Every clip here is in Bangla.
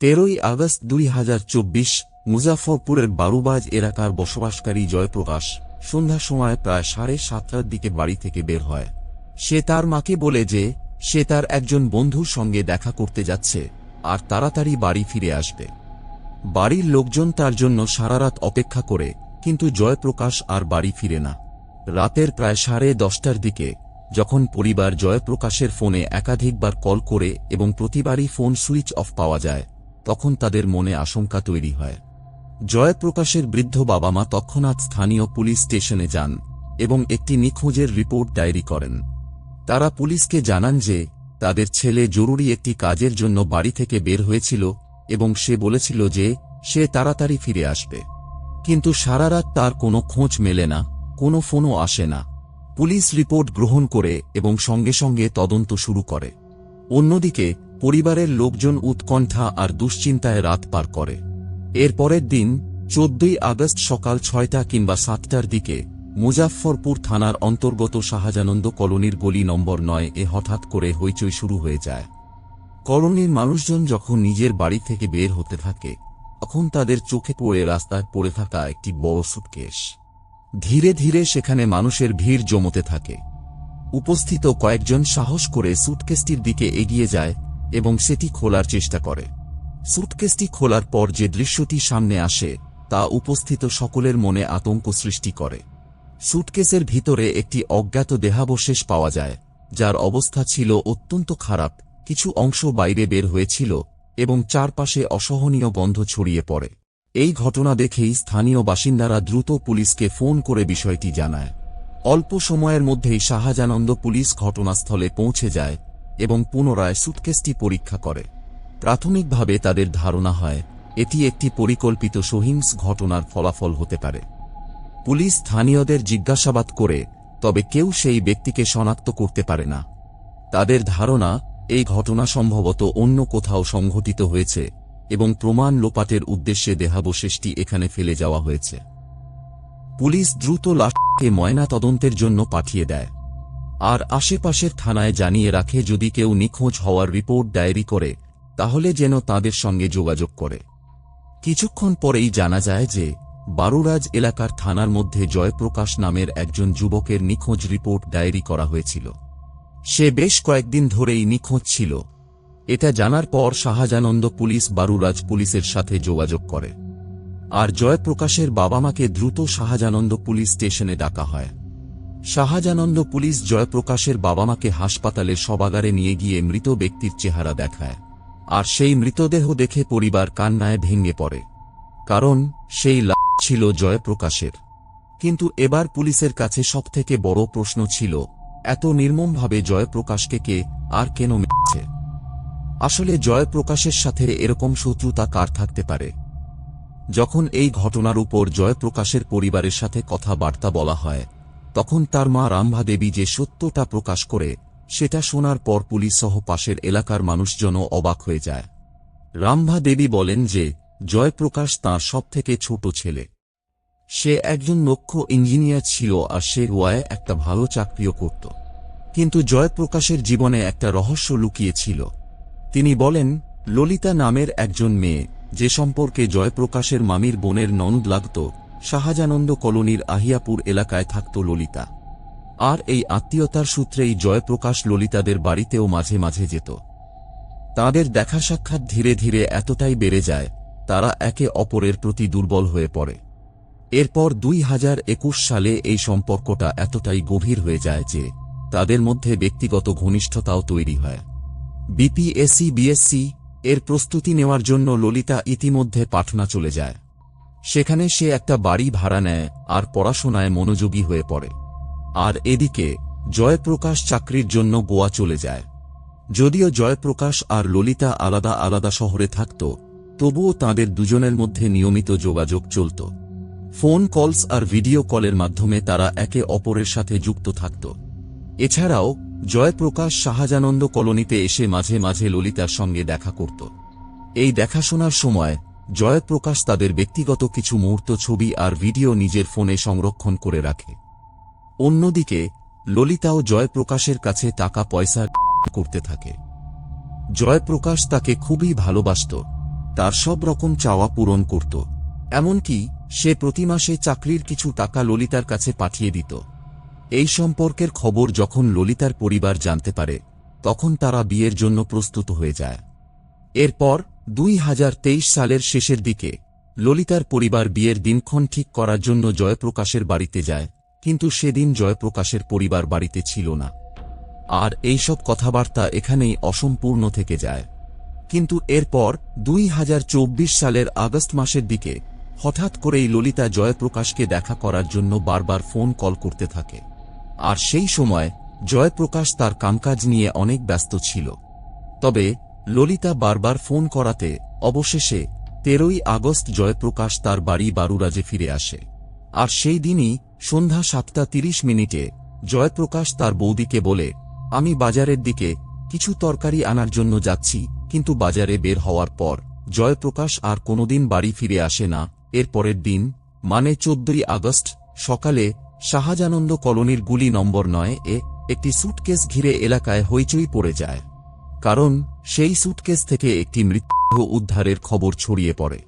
তেরোই আগস্ট দুই হাজার চব্বিশ মুজাফরপুরের বারুবাজ এলাকার বসবাসকারী জয়প্রকাশ সন্ধ্যা সময় প্রায় সাড়ে সাতটার দিকে বাড়ি থেকে বের হয়। সে তার মাকে বলে যে, সে তার একজন বন্ধুর সঙ্গে দেখা করতে যাচ্ছে, আর তাড়াতাড়ি বাড়ি ফিরে আসবে। বাড়ির লোকজন তার জন্য সারারাত অপেক্ষা করে, কিন্তু জয়প্রকাশ আর বাড়ি ফিরে না। রাতের প্রায় সাড়ে দশটার দিকে, যখন পরিবার জয়প্রকাশের ফোনে একাধিকবার কল করে এবং প্রতিবারই ফোন সুইচ অফ পাওয়া যায় তখন তাদের মনে আশঙ্কা তৈরি হয়। জয়প্রকাশের বৃদ্ধ বাবা মা তৎক্ষণাৎ স্থানীয় পুলিশ স্টেশনে যান এবং একটি নিখোঁজের রিপোর্ট ডায়েরি করেন। তারা পুলিশকে জানান যে, তাদের ছেলে জরুরি একটি কাজের জন্য বাড়ি থেকে বের হয়েছিল এবং সে বলেছিল যে, সে তাড়াতাড়ি ফিরে আসবে। কিন্তু সারারাত তার কোনো খোঁজ মেলে না, কোনো ফোনও আসে না। পুলিশ রিপোর্ট গ্রহণ করে এবং সঙ্গে সঙ্গে তদন্ত শুরু করে। অন্যদিকে পরিবারের লোকজন উৎকণ্ঠা আর দুশ্চিন্তায় রাত পার করে। এর পরের দিন, চোদ্দই আগস্ট সকাল ছয়টা কিংবা সাতটার দিকে, মুজাফফরপুর থানার অন্তর্গত শাহজানন্দ কলোনির গলি নম্বর নয় এ হঠাৎ করে হইচই শুরু হয়ে যায়। কলোনির মানুষজন যখন নিজের বাড়ি থেকে বের হতে থাকে, তখন তাদের চোখে পড়ে রাস্তায় পড়ে থাকা একটি বড় সুটকেশ। ধীরে ধীরে সেখানে মানুষের ভিড় জমতে থাকে। উপস্থিত কয়েকজন সাহস করে সুটকেসটির দিকে এগিয়ে যায় এবং সেটি খোলার চেষ্টা করে। সুটকেসটি খোলার পর যে দৃশ্যটি সামনে আসে, তা উপস্থিত সকলের মনে আতঙ্ক সৃষ্টি করে। সুটকেসের ভিতরে একটি অজ্ঞাত দেহাবশেষ পাওয়া যায়, যার অবস্থা ছিল অত্যন্ত খারাপ, কিছু অংশ বাইরে বের হয়েছিল, এবং চারপাশে অসহনীয় গন্ধ ছড়িয়ে পড়ে। এই ঘটনা দেখেই স্থানীয় বাসিন্দারা দ্রুত পুলিশকে ফোন করে বিষয়টি জানায়। অল্প সময়ের মধ্যেই শাহজানন্দ পুলিশ ঘটনাস্থলে পৌঁছে যায় এবং পুনরায় সুটকেসটি পরীক্ষা করে। প্রাথমিকভাবে তাদের ধারণা হয়, এটি একটি পরিকল্পিত সহিংস ঘটনার ফলাফল হতে পারে। পুলিশ স্থানীয়দের জিজ্ঞাসাবাদ করে, তবে কেউ সেই ব্যক্তিকে শনাক্ত করতে পারে না। তাদের ধারণা, এই ঘটনা সম্ভবত অন্য কোথাও সংঘটিত হয়েছে এবং প্রমাণ লোপাটের উদ্দেশ্যে দেহাবশেষটি এখানে ফেলে যাওয়া হয়েছে। পুলিশ দ্রুত লাশকে ময়না তদন্তের জন্য পাঠিয়ে দেয়। আর আশেপাশের থানায় জানিয়ে রাখে, যদি কেউ নিখোঁজ হওয়ার রিপোর্ট ডায়েরি করে, তাহলে যেন তাদের সঙ্গে যোগাযোগ করে। কিছুক্ষণ পরেই জানা যায় যে, বারুরাজ এলাকার থানার মধ্যে জয়প্রকাশ নামের একজন যুবকের নিখোঁজ রিপোর্ট ডায়েরি করা হয়েছিল। সে বেশ কয়েকদিন ধরেই নিখোঁজ ছিল। এটা জানার পর শাহজানন্দ পুলিশ বারুরাজ পুলিশের সাথে যোগাযোগ করে। আর জয়প্রকাশের বাবা মাকে দ্রুত শাহজানন্দ পুলিশ স্টেশনে ডাকা হয়। শাহজানন্দ পুলিশ জয়প্রকাশের বাবা মাকে হাসপাতালের সবাগারে নিয়ে গিয়ে মৃত ব্যক্তির চেহারা দেখায়। আর সেই মৃতদেহ দেখে পরিবার কান্নায় ভেঙে পড়ে। কারণ সেই লাশ ছিল জয়প্রকাশের। কিন্তু এবার পুলিশের কাছে সবথেকে বড় প্রশ্ন ছিল, এত নির্মমভাবে জয়প্রকাশকে কে, আর কেন মেরেছে? আসলে জয়প্রকাশের সাথে এরকম শত্রুতা কার থাকতে পারে? যখন এই ঘটনার উপর জয়প্রকাশের পরিবারের সাথে কথাবার্তা বলা হয় তখন তার মা রামভা দেবী যে সত্যটা প্রকাশ করে, সেটা শোনার পর পুলিশ সহ পাশের এলাকার মানুষজনও অবাক হয়ে যায়। রামভা দেবী বলেন যে, জয়প্রকাশ তাঁর সবথেকে ছোট ছেলে। সে একজন লক্ষ ইঞ্জিনিয়ার ছিল আর সে ওয়ায় একটা ভালো চাকরিও করত। কিন্তু জয়প্রকাশের জীবনে একটা রহস্য লুকিয়েছিল। তিনি বলেন, ললিতা নামের একজন মেয়ে, যে সম্পর্কে জয়প্রকাশের মামির বোনের নন্দ লাগত শাহজানন্দ কলোনির আহিয়াপুর এলাকায় থাকত ললিতা। আর এই আত্মীয়তার সূত্রেই জয়প্রকাশ ললিতাদের বাড়িতেও মাঝে মাঝে যেত। তাদের দেখা সাক্ষাৎ ধীরে ধীরে এতটাই বেড়ে যায়, তারা একে অপরের প্রতি দুর্বল হয়ে পড়ে। এরপর দুই হাজার একুশ সালে এই সম্পর্কটা এতটাই গভীর হয়ে যায় যে, তাদের মধ্যে ব্যক্তিগত ঘনিষ্ঠতাও তৈরি হয়। বিপিএসসি, বিএসসি এর প্রস্তুতি নেওয়ার জন্য ললিতা ইতিমধ্যে পাটনা চলে যায়। সেখানে সে একটা বাড়ি ভাড়া নেয় আর পড়াশোনায় মনোযোগী হয়ে পড়ে। আর এদিকে, জয়প্রকাশ চাকরির জন্য গোয়া চলে যায়। যদিও জয়প্রকাশ আর ললিতা আলাদা আলাদা শহরে থাকত, তবুও তাদের দুজনের মধ্যে নিয়মিত যোগাযোগ চলত। ফোন কলস আর ভিডিও কলের মাধ্যমে তারা একে অপরের সাথে যুক্ত থাকত। এছাড়াও, জয়প্রকাশ শাহজানন্দ কলোনিতে এসে মাঝে মাঝে ললিতার সঙ্গে দেখা করত। এই দেখাশোনার সময় জয়প্রকাশ তাদের ব্যক্তিগত কিছু মুহূর্ত ছবি আর ভিডিও নিজের ফোনে সংরক্ষণ করে রাখে। অন্যদিকে, ললিতাও জয়প্রকাশের কাছে টাকা পয়সা করতে থাকে। জয়প্রকাশ তাকে খুবই ভালোবাসত। তার সব রকম চাওয়া পূরণ করত। এমনকি, সে প্রতি মাসে চাকরির কিছু টাকা ললিতার কাছে পাঠিয়ে দিত। এই সম্পর্কের খবর যখন ললিতার পরিবার জানতে পারে, তখন তারা বিয়ের জন্য প্রস্তুত হয়ে যায়। এরপর দুই হাজার তেইশ সালের শেষের দিকে, ললিতার পরিবার বিয়ের দিনক্ষণ ঠিক করার জন্য জয়প্রকাশের বাড়িতে যায়, কিন্তু সেদিন জয়প্রকাশের পরিবার বাড়িতে ছিল না। আর এইসব কথাবার্তা এখানেই অসম্পূর্ণ থেকে যায়। কিন্তু এরপর দুই হাজার চব্বিশ সালের আগস্ট মাসের দিকে, হঠাৎ করেই ললিতা জয়প্রকাশকে দেখা করার জন্য বারবার ফোন কল করতে থাকে। আর সেই সময় জয়প্রকাশ তার কামকাজ নিয়ে অনেক ব্যস্ত ছিল। তবে ললিতা বারবার ফোন করাতে অবশেষে তেরোই আগস্ট জয়প্রকাশ তার বাড়ি বারুরাজে ফিরে আসে। আর সেই দিনই সন্ধ্যা সাতটা তিরিশ মিনিটে জয়প্রকাশ তার বৌদিকে বলে, আমি বাজারের দিকে কিছু তরকারি আনার জন্য যাচ্ছি, কিন্তু বাজারে বের হওয়ার পর জয়প্রকাশ আর কোনোদিন বাড়ি ফিরে আসে না। এর পরের দিন মানে চোদ্দই আগস্ট, সকালে শাহজানন্দ কলোনির গুলি নম্বর নয় এ একটি সুটকেস ঘিরে এলাকায় হইচই পড়ে যায়। কারণ সেই সুটকেস থেকে একটি মৃতদেহ উদ্ধারের খবর ছড়িয়ে পড়ে।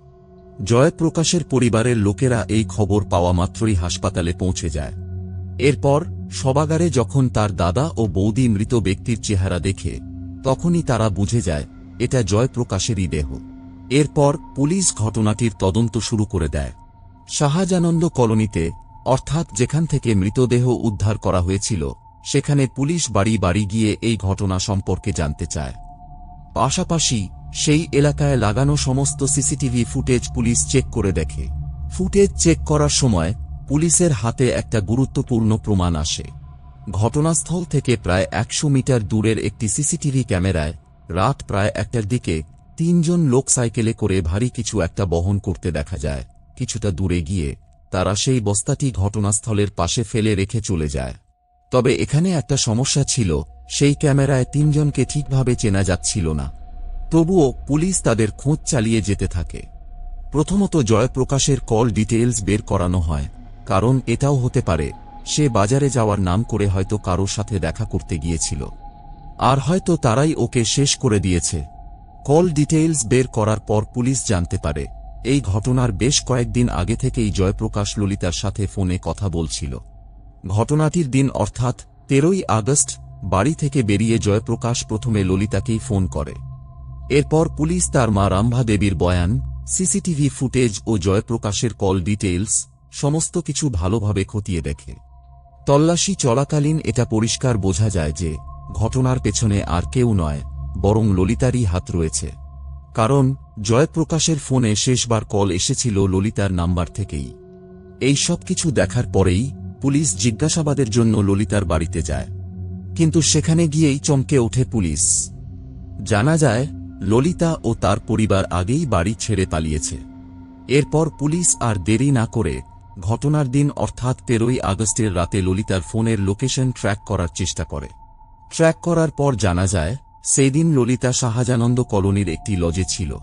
জয়প্রকাশের পরিবারের লোকেরা এই খবর পাওয়া মাত্রই হাসপাতালে পৌঁছে যায়। এরপর সবাগারে যখন তার দাদা ও বৌদি মৃত ব্যক্তির চেহারা দেখে, তখনই তারা বুঝে যায়, এটা জয়প্রকাশেরই দেহ। এরপর পুলিশ ঘটনাটির তদন্ত শুরু করে দেয়। শাহজানন্দ কলোনিতে, অর্থাৎ যেখান থেকে মৃতদেহ উদ্ধার করা হয়েছিল, সেখানে পুলিশ বাড়ি বাড়ি গিয়ে এই ঘটনা সম্পর্কে জানতে চায়। পাশাপাশি, সেই এলাকায় লাগানো সমস্ত সিসিটিভি ফুটেজ পুলিশ চেক করে দেখে। ফুটেজ চেক করার সময়, পুলিশের হাতে একটা গুরুত্বপূর্ণ প্রমাণ আসে। ঘটনাস্থল থেকে প্রায় একশো মিটার দূরের একটি সিসিটিভি ক্যামেরায়, রাত প্রায় একটার দিকে, তিনজন লোক সাইকেলে করে ভারী কিছু একটা বহন করতে দেখা যায়। কিছুটা দূরে গিয়ে, তারা সেই বস্তাটি ঘটনাস্থলের পাশে ফেলে রেখে চলে যায়। তবে এখানে একটা সমস্যা ছিল সেই ক্যামেরায় তিনজনকে ঠিকভাবে চেনা যাচ্ছিল না। তবুও পুলিশ তাদের খোঁজ চালিয়ে যেতে থাকে। প্রথমত জয়প্রকাশের কল ডিটেলস বের করানো হয়, কারণ এটাও হতে পারে, সে বাজারে যাওয়ার নাম করে হয়তো কারোর সাথে দেখা করতে গিয়েছিল। আর হয়তো তারাই ওকে শেষ করে দিয়েছে। কল ডিটেইলস বের করার পর পুলিশ জানতে পারে, এই ঘটনার বেশ কয়েকদিন আগে থেকেই জয়প্রকাশ ললিতার সাথে ফোনে কথা বলছিল। ঘটনাটির দিন অর্থাৎ তেরোই আগস্ট বাড়ি থেকে বেরিয়ে জয়প্রকাশ প্রথমে ললিতাকেই ফোন করে। এরপর পুলিশ তার মা রাম্ভা দেবীর বয়ান, সিসিটিভি ফুটেজ ও জয়প্রকাশের কল ডিটেলস সমস্ত কিছু ভালোভাবে খতিয়ে দেখে। তল্লাশি চলাকালীন এটা পরিষ্কার বোঝা যায় যে, ঘটনার পেছনে আর কেউ নয়, বরং ললিতারই হাত রয়েছে। কারণ, জয়প্রকাশের ফোনে শেষবার কল এসেছিল ললিতার নাম্বার থেকেই। এই সব কিছু দেখার পরেই পুলিশ জিজ্ঞাসাবাদের জন্য ললিতার বাড়িতে যায়। কিন্তু সেখানে গিয়েই চমকে ওঠে পুলিশ। জানা যায়, ললিতা ও তার পরিবার আগেই বাড়ি ছেড়ে পালিয়েছে। এরপর পুলিশ আর দেরি না করে ঘটনার দিন অর্থাৎ তেরোই আগস্টের রাতে ললিতার ফোনের লোকেশন ট্র্যাক করার চেষ্টা করে। ট্র্যাক করার পর জানা যায় সেই দিন ললিতা শাহজানন্দ কলোনির একটি লজে ছিল।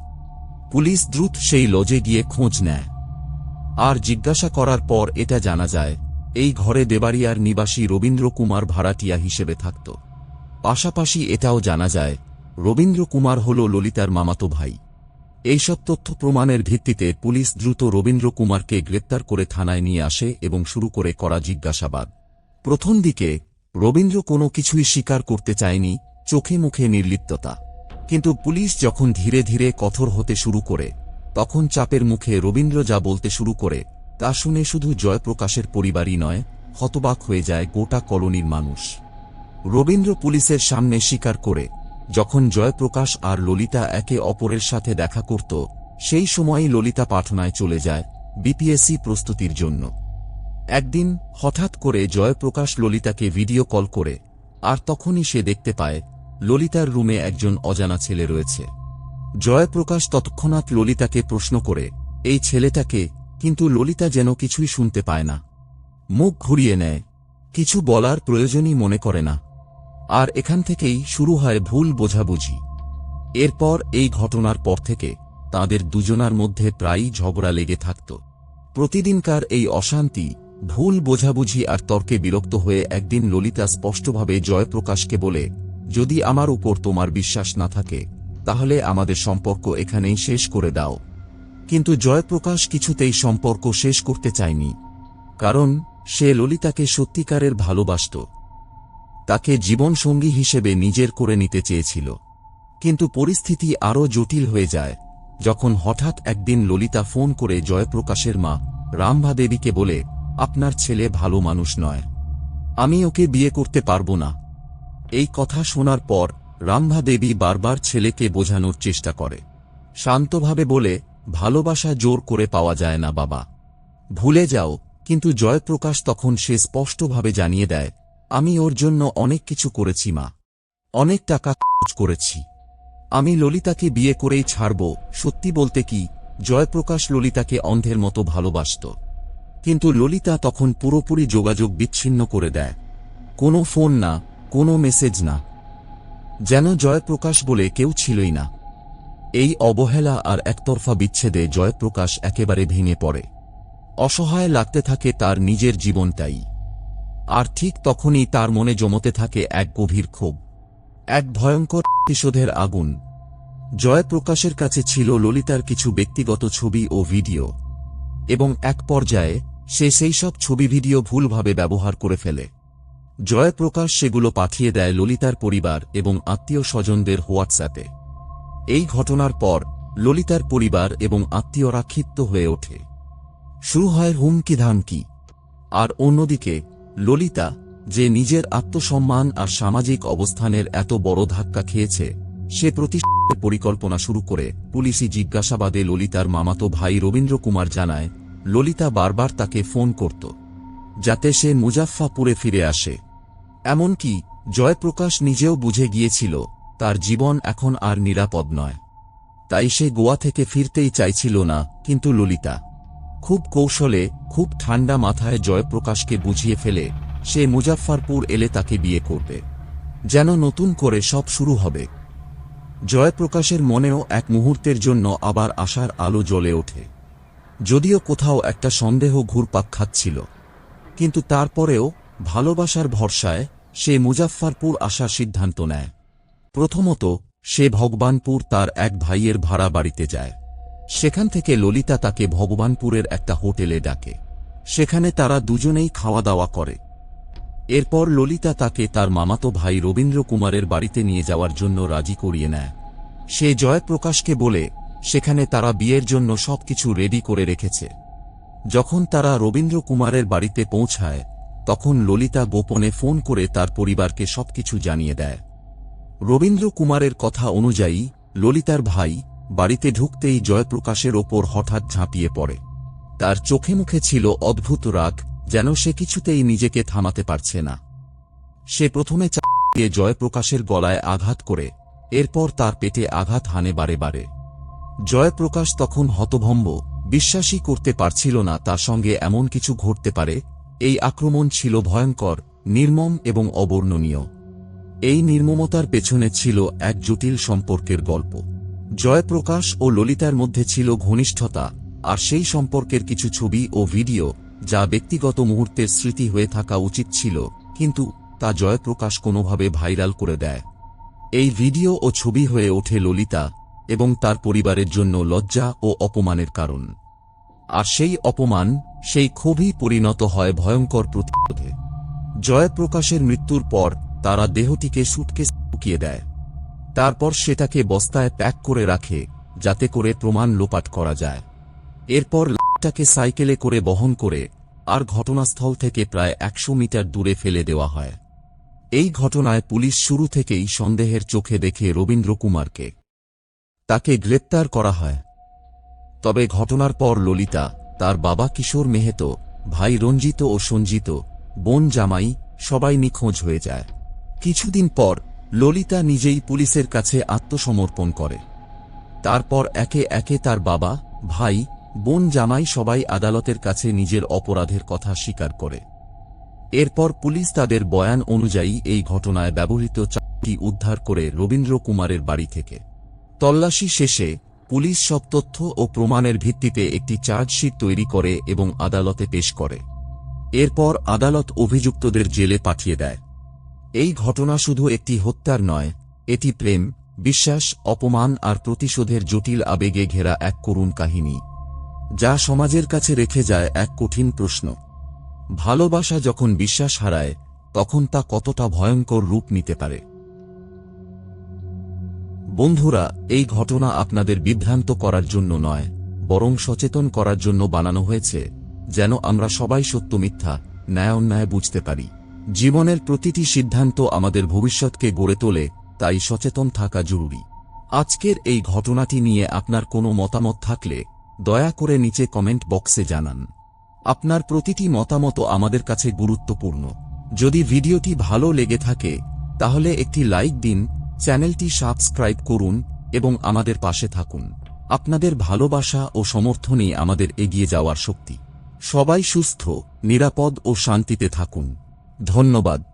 পুলিশ দ্রুত সেই লজে গিয়ে খোঁজ নেয়। আর জিজ্ঞাসা করার পর এটা জানা যায় এই ঘরে দেবাড়িয়ার নিবাসী রবীন্দ্র কুমার ভাড়াটিয়া হিসেবে থাকত। পাশাপাশি এটাও জানা যায়, রবীন্দ্র কুমার হল ললিতার মামাতো ভাই। এইসব তথ্য প্রমাণের ভিত্তিতে পুলিশ দ্রুত রবীন্দ্র কুমারকে গ্রেপ্তার করে থানায় নিয়ে আসে এবং শুরু করে করা জিজ্ঞাসাবাদ। প্রথম দিকে, রবীন্দ্র কোনো কিছুই স্বীকার করতে চায়নি, চোখে মুখে নির্লিপ্ততা। কিন্তু পুলিশ যখন ধীরে ধীরে কঠোর হতে শুরু করে, তখন চাপের মুখে রবীন্দ্র যা বলতে শুরু করে তা শুনে শুধু জয়প্রকাশের পরিবারই নয়, হতবাক হয়ে যায় গোটা কলোনির মানুষ। রবীন্দ্র পুলিশের সামনে স্বীকার করে, যখন জয়প্রকাশ আর ললিতা একে অপরের সাথে দেখা করত, সেই সময়ই ললিতা পাঠনায় চলে যায় বিপিএসসি প্রস্তুতির জন্য। একদিন হঠাৎ করে জয়প্রকাশ ললিতাকে ভিডিও কল করে, আর তখনই সে দেখতে পায়, ললিতার রুমে একজন অজানা ছেলে রয়েছে। জয়প্রকাশ তৎক্ষণাৎ ললিতাকে প্রশ্ন করে, এই ছেলেটাকে কিন্তু ললিতা যেন কিছুই শুনতে পায় না। মুখ ঘুরিয়ে নেয়। কিছু বলার প্রয়োজনই মনে করে না। আর এখান থেকেই শুরু হয় ভুল বোঝাবুঝি। এরপর এই ঘটনার পর থেকে তাদের দুজনার মধ্যে প্রায়ই ঝগড়া লেগে থাকত। প্রতিদিনকার এই অশান্তি, ভুল বোঝাবুঝি আর তর্কে বিরক্ত হয়ে একদিন ললিতা স্পষ্টভাবে জয়প্রকাশকে বলে, যদি আমার উপর তোমার বিশ্বাস না থাকে, তাহলে আমাদের সম্পর্ক এখানেই শেষ করে দাও। কিন্তু জয়প্রকাশ কিছুতেই সম্পর্ক শেষ করতে চায়নি, কারণ সে ললিতাকে সত্যিকারের ভালোবাসত। তাকে জীবনসঙ্গী হিসেবে নিজের করে নিতে চেয়েছিল। কিন্তু পরিস্থিতি আরও জটিল হয়ে যায়, যখন হঠাৎ একদিন ললিতা ফোন করে জয়প্রকাশের মা, রামভা দেবীকে বলে, আপনার ছেলে ভালো মানুষ নয়। আমি ওকে বিয়ে করতে পারব না। এই কথা শোনার পর রামভা দেবী বারবার ছেলেকে বোঝানোর চেষ্টা করে। শান্তভাবে বলে ভালোবাসা জোর করে পাওয়া যায় না, বাবা। ভুলে যাও, কিন্তু জয়প্রকাশ তখন সে স্পষ্টভাবে জানিয়ে দেয়, আমি ওর জন্য অনেক কিছু করেছি, মা। অনেক টাকা খরচ করেছি। আমি ললিতাকে বিয়ে করেই ছাড়ব, সত্যি বলতে কি, জয়প্রকাশ ললিতাকে অন্ধের মতো ভালোবাসত। কিন্তু ললিতা তখন পুরোপুরি যোগাযোগ বিচ্ছিন্ন করে দেয়। কোনো ফোন না, কোনো মেসেজ না। যেন জয়প্রকাশ বলে কেউ ছিলই না। এই অবহেলা আর একতরফা বিচ্ছেদে জয়প্রকাশ একেবারে ভেঙে পড়ে। অসহায় লাগতে থাকে তার নিজের জীবনটাই। আর ঠিক তখনই তার মনে জমতে থাকে এক গভীর ক্ষোভ। এক ভয়ঙ্কর প্রতিশোধের আগুন। জয়প্রকাশের কাছে ছিল ললিতার কিছু ব্যক্তিগত ছবি ও ভিডিও। এবং এক পর্যায়ে সে সেই সব ছবি ভিডিও ভুলভাবে ব্যবহার করে ফেলে। জয়প্রকাশ সেগুলো পাঠিয়ে দেয় ললিতার পরিবার এবং আত্মীয় স্বজনদের হোয়াটসঅ্যাপে। এই ঘটনার পর, ললিতার পরিবার এবং আত্মীয়রা ক্ষিপ্ত হয়ে ওঠে। শুরু হয় হুমকি ধামকি। আর অন্যদিকে, ললিতা, যে নিজের আত্মসম্মান আর সামাজিক অবস্থানের এত বড় ধাক্কা খেয়েছে, সে প্রতিষ্ঠানের পরিকল্পনা শুরু করে পুলিশি জিজ্ঞাসাবাদে ললিতার মামাতো ভাই রবীন্দ্র কুমার জানায়, ললিতা বারবার তাকে ফোন করত, যাতে সে মুজাফফাপুরে ফিরে আসে। এমনকি, জয়প্রকাশ নিজেও বুঝে গিয়েছিল তার জীবন এখন আর নিরাপদ নয়। তাই সে গোয়া থেকে ফিরতেই চাইছিল না, কিন্তু ললিতা খুব কৌশলে, খুব ঠান্ডা মাথায় জয়প্রকাশকে বুঝিয়ে ফেলে, সে মুজাফফরপুর এলে তাকে বিয়ে করবে। যেন নতুন করে সব শুরু হবে। জয়প্রকাশের মনেও এক মুহূর্তের জন্য আবার আশার আলো জ্বলে ওঠে। যদিও কোথাও একটা সন্দেহ ঘুরপাক খাচ্ছিল। কিন্তু তারপরেও ভালোবাসার ভরসায় সে মুজাফফরপুর আসার সিদ্ধান্ত নেয়। প্রথমত, সে ভগবানপুর তার এক ভাইয়ের ভাড়া বাড়িতে যায়। সেখান থেকে ললিতা তাকে ভগবানপুরের একটা হোটেলে ডাকে। সেখানে তারা দুজনেই খাওয়া দাওয়া করে। এরপর ললিতা তাকে তার মামাতো ভাই রবীন্দ্র কুমারের বাড়িতে নিয়ে যাওয়ার জন্য রাজি করিয়ে নেয়। সে জয়প্রকাশকে বলে, সেখানে তারা বিয়ের জন্য সবকিছু রেডি করে রেখেছে। যখন তারা রবীন্দ্র কুমারের বাড়িতে পৌঁছায়, তখন ললিতা গোপনে ফোন করে তার পরিবারকে সবকিছু জানিয়ে দেয়। রবীন্দ্র কুমারের কথা অনুযায়ী, ললিতার ভাই বাড়িতে ঢুকতেই জয়প্রকাশের ওপর হঠাৎ ঝাঁপিয়ে পড়ে। তার চোখে মুখে ছিল অদ্ভুত রাগ, যেন সে কিছুতেই নিজেকে থামাতে পারছে না। সে প্রথমে চাপিয়ে জয়প্রকাশের গলায় আঘাত করে, এরপর তার পেটে আঘাত হানে বারে বারে। জয়প্রকাশ তখন হতভম্ব, বিশ্বাসই করতে পারছিল না তার সঙ্গে এমন কিছু ঘটতে পারে, এই আক্রমণ ছিল ভয়ঙ্কর, নির্মম এবং অবর্ণনীয়। এই নির্মমতার পেছনে ছিল এক জটিল সম্পর্কের গল্প। জয়প্রকাশ ও ললিতার মধ্যে ছিল ঘনিষ্ঠতা, আর সেই সম্পর্কের কিছু ছবি ও ভিডিও যা ব্যক্তিগত মুহূর্তের স্মৃতি হয়ে থাকা উচিত ছিল, কিন্তু তা জয়প্রকাশ কোনোভাবে ভাইরাল করে দেয়। এই ভিডিও ও ছবি হয়ে ওঠে ললিতা এবং তার পরিবারের জন্য লজ্জা ও অপমানের কারণ। আর সেই অপমান, সেই ক্ষোভই পরিণত হয় ভয়ঙ্কর প্রতিরোধে। জয়প্রকাশের মৃত্যুর পর তারা দেহটিকে সুটকে লুকিয়ে দেয়। তারপর সেটাকে বস্তায় প্যাক করে রাখে, যাতে করে প্রমাণ লোপাট করা যায়। এরপর লাশটাকে সাইকেলে করে বহন করে, আর ঘটনাস্থল থেকে প্রায় একশো মিটার দূরে ফেলে দেওয়া হয়। এই ঘটনায় পুলিশ শুরু থেকেই সন্দেহের চোখে দেখে রবীন্দ্র কুমারকে। তাকে গ্রেপ্তার করা হয়। তবে ঘটনার পর ললিতা, তার বাবা কিশোর মেহেতো, ভাই রঞ্জিত ও সঞ্জিত, বোন জামাই সবাই নিখোঁজ হয়ে যায়। কিছুদিন পর ললিতা নিজেই পুলিশের কাছে আত্মসমর্পণ করে। তারপর একে একে তার বাবা, ভাই, বোন জামাই সবাই আদালতের কাছে নিজের অপরাধের কথা স্বীকার করে। এরপর পুলিশ তাদের বয়ান অনুযায়ী এই ঘটনায় ব্যবহৃত চাকরি উদ্ধার করে রবীন্দ্র কুমারের বাড়ি থেকে। তল্লাশি শেষে পুলিশ সব তথ্য ও প্রমাণের ভিত্তিতে একটি চার্জশিট তৈরি করে এবং আদালতে পেশ করে। এরপর আদালত অভিযুক্তদের জেলে পাঠিয়ে দেয়। এই ঘটনা শুধু একটি হত্যার নয়, এটি প্রেম, বিশ্বাস, অপমান আর প্রতিশোধের জটিল আবেগে ঘেরা এক করুণ কাহিনী, যা সমাজের কাছে রেখে যায় এক কঠিন প্রশ্ন। ভালোবাসা যখন বিশ্বাস হারায়, তখন তা কতটা ভয়ঙ্কর রূপ নিতে পারে? বন্ধুরা, এই ঘটনা আপনাদের বিভ্রান্ত করার জন্য নয়, বরং সচেতন করার জন্য বানানো হয়েছে, যেন আমরা সবাই সত্য মিথ্যা, ন্যায় অন্যায় বুঝতে পারি। জীবনের প্রতিটি সিদ্ধান্ত আমাদের ভবিষ্যৎকে গড়ে তোলে, তাই সচেতন থাকা জরুরি। আজকের এই ঘটনাটি নিয়ে আপনার কোনো মতামত থাকলে, দয়া করে নিচে কমেন্ট বক্সে জানান। আপনার প্রতিটি মতামত আমাদের কাছে গুরুত্বপূর্ণ। যদি ভিডিওটি ভালো লেগে থাকে, তাহলে একটি লাইক দিন, চ্যানেলটি সাবস্ক্রাইব করুন, এবং আমাদের পাশে থাকুন। আপনাদের ভালোবাসা ও সমর্থনই আমাদের এগিয়ে যাওয়ার শক্তি। সবাই সুস্থ, নিরাপদ ও শান্তিতে থাকুন। ধন্যবাদ।